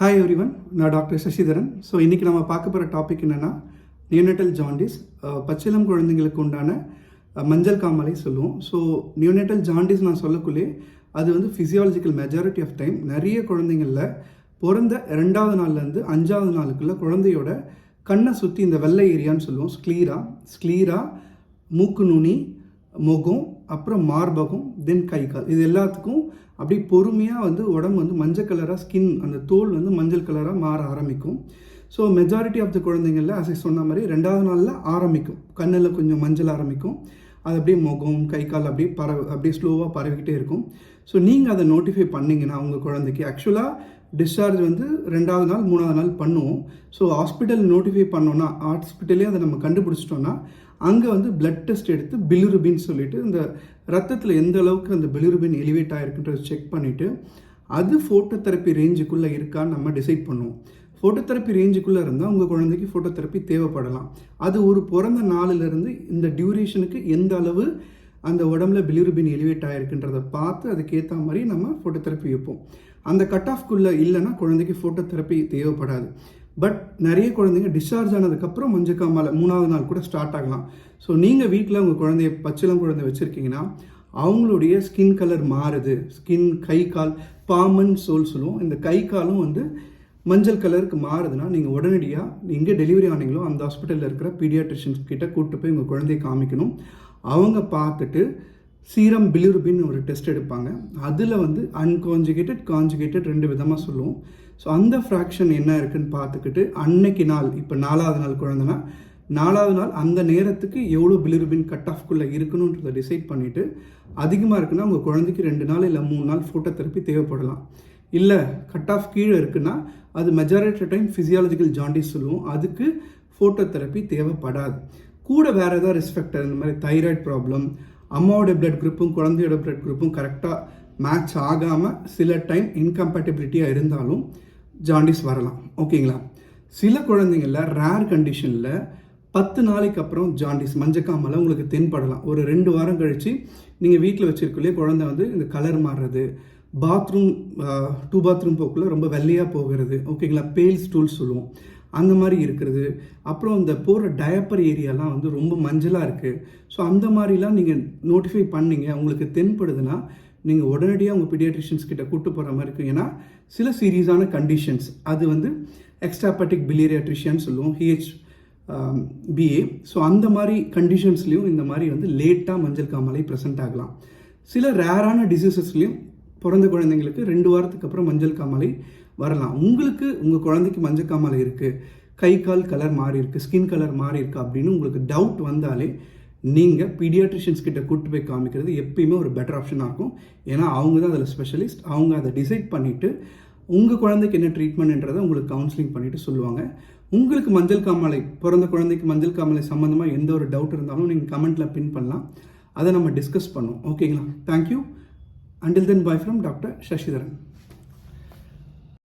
Hi everyone நான் doctor Sasidharan. So இன்றைக்கி நம்ம பார்க்க போகிற டாபிக் என்னென்னா நியூனெட்டல் ஜாண்டிஸ் பச்சிளம் குழந்தைங்களுக்கு உண்டான மஞ்சள் காமாலை சொல்லுவோம். ஸோ நியோனேட்டல் ஜாண்டிஸ் நான் சொல்லக்குள்ளே அது வந்து ஃபிசியாலஜிக்கல் மெஜாரிட்டி ஆஃப் டைம் நிறைய குழந்தைங்களில் பிறந்த ரெண்டாவது நாள்லேருந்து அஞ்சாவது நாளுக்குள்ளே குழந்தையோட கண்ணை சுற்றி இந்த வெள்ளை ஏரியான்னு சொல்லுவோம். ஸ்க்ளீரா ஸ்க்ளீரா மூக்கு நுனி முகம் அப்புறம் மார்பகம் தென் கை கால். இது எல்லாத்துக்கும் அப்படியே பொறுமையாக வந்து உடம்பு வந்து மஞ்சள் கலராக ஸ்கின் அந்த தோல் வந்து மஞ்சள் கலராக மாற ஆரம்பிக்கும். ஸோ மெஜாரிட்டி ஆஃப் த குழந்தைங்களில் அசை சொன்ன மாதிரி ரெண்டாவது நாளில் ஆரம்பிக்கும். கண்ணில் கொஞ்சம் மஞ்சள் ஆரம்பிக்கும். அது அப்படியே முகம் கை கால் அப்படியே பரவ அப்படியே ஸ்லோவாக பரவிக்கிட்டே இருக்கும். ஸோ நீங்கள் அதை நோட்டிஃபை பண்ணிங்கன்னா உங்கள் குழந்தைக்கு ஆக்சுவலாக டிஸ்சார்ஜ் வந்து ரெண்டாவது நாள் மூணாவது நாள் பண்ணுவோம். ஸோ ஹாஸ்பிட்டல் நோட்டிஃபை பண்ணோன்னா ஹாஸ்பிட்டலே அதை நம்ம கண்டுபிடிச்சிட்டோன்னா அங்கே வந்து பிளட் டெஸ்ட் எடுத்து பிலிருபின் சொல்லிட்டு இந்த ரத்தத்தில் எந்த அளவுக்கு அந்த பிலிருபின் எலிவேட் ஆகிருக்குன்றதை செக் பண்ணிவிட்டு அது ஃபோட்டோ தெரப்பி ரேஞ்சுக்குள்ளே இருக்கான்னு நம்ம டிசைட் பண்ணுவோம். ஃபோட்டோ தெரப்பி ரேஞ்சுக்குள்ளே இருந்தால் உங்கள் குழந்தைக்கு ஃபோட்டோ தெரப்பி தேவைப்படலாம். அது ஒரு பிறந்த நாளிலிருந்து இந்த டியூரேஷனுக்கு எந்த அளவு அந்த உடம்புல பிலிருபின் எலிவேட் ஆகிருக்குன்றதை பார்த்து அதுக்கேற்ற மாதிரி நம்ம ஃபோட்டோ தெரப்பி வைப்போம். அந்த கட் ஆஃப்குள்ளே இல்லைன்னா குழந்தைக்கு ஃபோட்டோ தெரப்பி தேவைப்படாது. பட் நிறைய குழந்தைங்க டிஸ்சார்ஜ் ஆனதுக்கப்புறம் மஞ்சக்காமால மூணாவது நாள் கூட ஸ்டார்ட் ஆகலாம். ஸோ நீங்கள் வீட்டில் உங்கள் குழந்தைய பச்சிளம் குழந்தை வச்சுருக்கீங்கன்னா அவங்களுடைய ஸ்கின் கலர் மாறுது. ஸ்கின் கை கால் பாமன் சோல் சொல்லுவோம். இந்த கை காலும் வந்து மஞ்சள் கலருக்கு மாறுதுன்னா நீங்கள் உடனடியாக எங்கே டெலிவரி ஆனீங்களோ அந்த ஹாஸ்பிட்டலில் இருக்கிற பீடியாட்ரிஷியன்ஸ் கிட்ட கூப்பிட்டு போய் உங்கள் குழந்தைய காமிக்கணும். அவங்க பார்த்துட்டு சீரம் பிலிருபின் ஒரு டெஸ்ட் எடுப்பாங்க. அதில் வந்து அன்கான்ஜுகேட்டட் கான்ஜுகேட்டட் ரெண்டு விதமாக சொல்லுவோம். ஸோ அந்த ஃப்ராக்ஷன் என்ன இருக்குன்னு பார்த்துக்கிட்டு அன்னைக்கு நாள் இப்போ நாலாவது நாள் குழந்தைனா நாலாவது நாள் அந்த நேரத்துக்கு எவ்வளோ பிலிருபின் கட் ஆஃப்குள்ளே இருக்கணுன்றதை டிசைட் பண்ணிவிட்டு அதிகமாக இருக்குன்னா உங்கள் குழந்தைக்கு ரெண்டு நாள் இல்லை மூணு நாள் ஃபோட்டோ தெரப்பி தேவைப்படலாம். இல்லை கட் ஆஃப் கீழே இருக்குன்னா அது மெஜாரிட்டி டைம் ஃபிசியாலஜிக்கல் ஜாண்டிஸ் சொல்லுவோம். அதுக்கு ஃபோட்டோ தெரப்பி தேவைப்படாது. கூட வேறு ஏதாவது ரெஸ்பெக்டர் இந்த மாதிரி தைராய்டு ப்ராப்ளம் அம்மாவோட பிளட் குரூப்பும் குழந்தையோட பிளட் குரூப்பும் கரெக்டாக மேட்ச் ஆகாமல் சில டைம் இன்கம்பேட்டபிலிட்டியாக இருந்தாலும் ஜாண்டிஸ் வரலாம். ஓகேங்களா சில குழந்தைங்களில் ரேர் கண்டிஷனில் பத்து நாளைக்கு அப்புறம் ஜாண்டிஸ் மஞ்சக்காமலை உங்களுக்கு தென்படலாம். ஒரு ரெண்டு வாரம் கழித்து நீங்கள் வீட்டில் வச்சிருக்கலையே குழந்தை வந்து இந்த கலர் மாறுறது பாத்ரூம் டூ பாத்ரூம் போக்குள்ளே ரொம்ப வெள்ளையாக போகிறது. ஓகேங்களா பேல் ஸ்டூல் சொல்லுவோம். அந்த மாதிரி இருக்கிறது. அப்புறம் இந்த போகிற டயப்பர் ஏரியாலாம் வந்து ரொம்ப மஞ்சளாக இருக்குது ஸோ அந்த மாதிரிலாம் நீங்கள் நோட்டிஃபை பண்ணீங்க உங்களுக்கு தென்படுதுன்னா நீங்கள் உடனடியாக உங்கள் பீடியாட்ரிஷியன்ஸ் கிட்ட கூட்டு போகிற மாதிரி இருக்கும். ஏன்னா சில சீரியஸான கண்டிஷன்ஸ் அது வந்து எக்ஸ்ட்ராபட்டிக் பிலியரியாட்ரிஷியன் சொல்லுவோம். ஹிஹெச் பிஏ ஸோ அந்த மாதிரி கண்டிஷன்ஸ்லேயும் இந்த மாதிரி வந்து லேட்டாக மஞ்சள் காமாலை ப்ரெசென்ட் ஆகலாம். சில ரேரான டிசீசஸ்லேயும் பிறந்த குழந்தைங்களுக்கு ரெண்டு வாரத்துக்கு அப்புறம் மஞ்சள் காமாலை வரலாம். உங்களுக்கு உங்கள் குழந்தைக்கு மஞ்சள் காமாலை இருக்குது கை கால் கலர் மாறி இருக்குது ஸ்கின் கலர் மாறி இருக்கு அப்படின்னு உங்களுக்கு டவுட் வந்தாலே நீங்கள் பீடியாட்ரிஷியன்ஸ் கிட்ட கூட்டு போய் காமிக்கிறது எப்பயுமே ஒரு பெட்டர் ஆப்ஷனாக இருக்கும். ஏன்னா அவங்க தான் அதில் ஸ்பெஷலிஸ்ட் அவங்க அதை டிசைட் பண்ணிவிட்டு உங்கள் குழந்தைக்கு என்ன ட்ரீட்மெண்ட்ன்றதை உங்களுக்கு கவுன்சிலிங் பண்ணிவிட்டு சொல்லுவாங்க. உங்களுக்கு மஞ்சள் காமாலை பிறந்த குழந்தைக்கு மஞ்சள் காமாலை சம்மந்தமாக எந்த ஒரு டவுட் இருந்தாலும் நீங்கள் கமெண்ட்டில் பின் பண்ணலாம். அதை நம்ம டிஸ்கஸ் பண்ணுவோம். ஓகேங்களா thank you until then bye from doctor Sasidharan